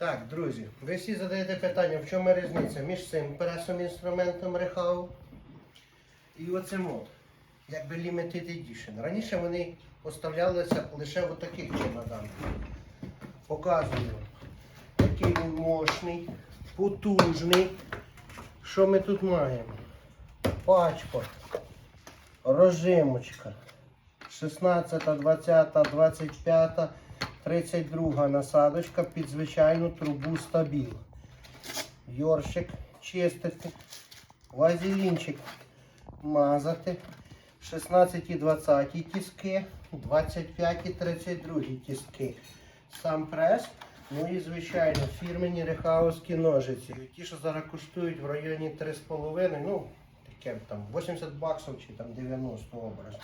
Так, друзі, ви всі задаєте питання, в чому різниця між цим пресом інструментом Рехау і оцим от, якби Limited Edition. Раніше вони поставлялися лише в таких чемоданах. Показую, який він мощний, потужний. Що ми тут маємо? Пачка, розжимочка. 16, 20, 25, 32 насадочка під звичайну трубу стабіл. Йоршик чистити, вазелінчик мазати, 16 і 20 тіски, 25 і 32 тіски. Сам прес, ну і звичайно фірмені рехаускі ножиці. Ті, що зараз коштують в районі 3,5, ну таке там 80 баксів чи там 90 образ.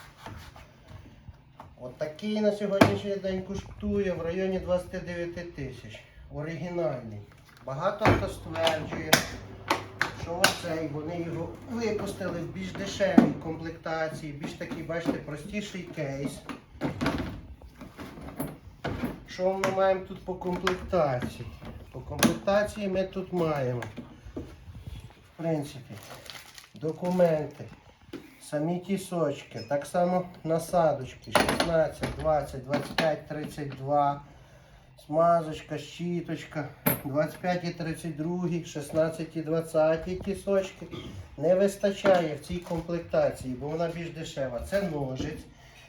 От на сьогоднішній день коштує в районі 29 тисяч. Оригінальний. Багато хто стверджує, що оцей вони його випустили в більш дешевій комплектації, більш такий, бачите, простіший кейс. Що ми маємо тут по комплектації? По комплектації ми тут маємо, в принципі, документи. Самі тісочки, так само насадочки 16, 20, 25, 32, смазочка, щіточка, 25 і 32, 16 і 20 тісочки. Не вистачає в цій комплектації, бо вона більш дешева. Це ножиць.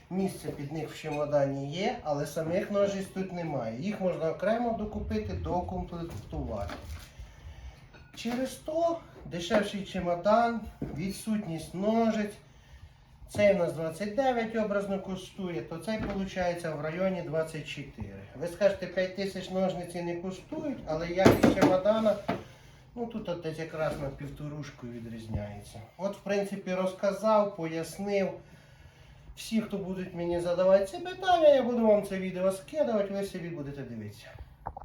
Місце під них в чемодані є, але самих ножиць тут немає. Їх можна окремо докупити, докомплектувати. Через то дешевший чемодан, відсутність ножиць. Цей у нас 29 образно коштує, то цей виходить в районі 24. Ви скажете, 5 тисяч ножниці не коштують, але якість чемодана, ну тут от якраз на півторушку відрізняється. От, в принципі, розказав, пояснив. Всі, хто будуть мені задавати ці питання, я буду вам це відео скидувати, ви собі будете дивитися.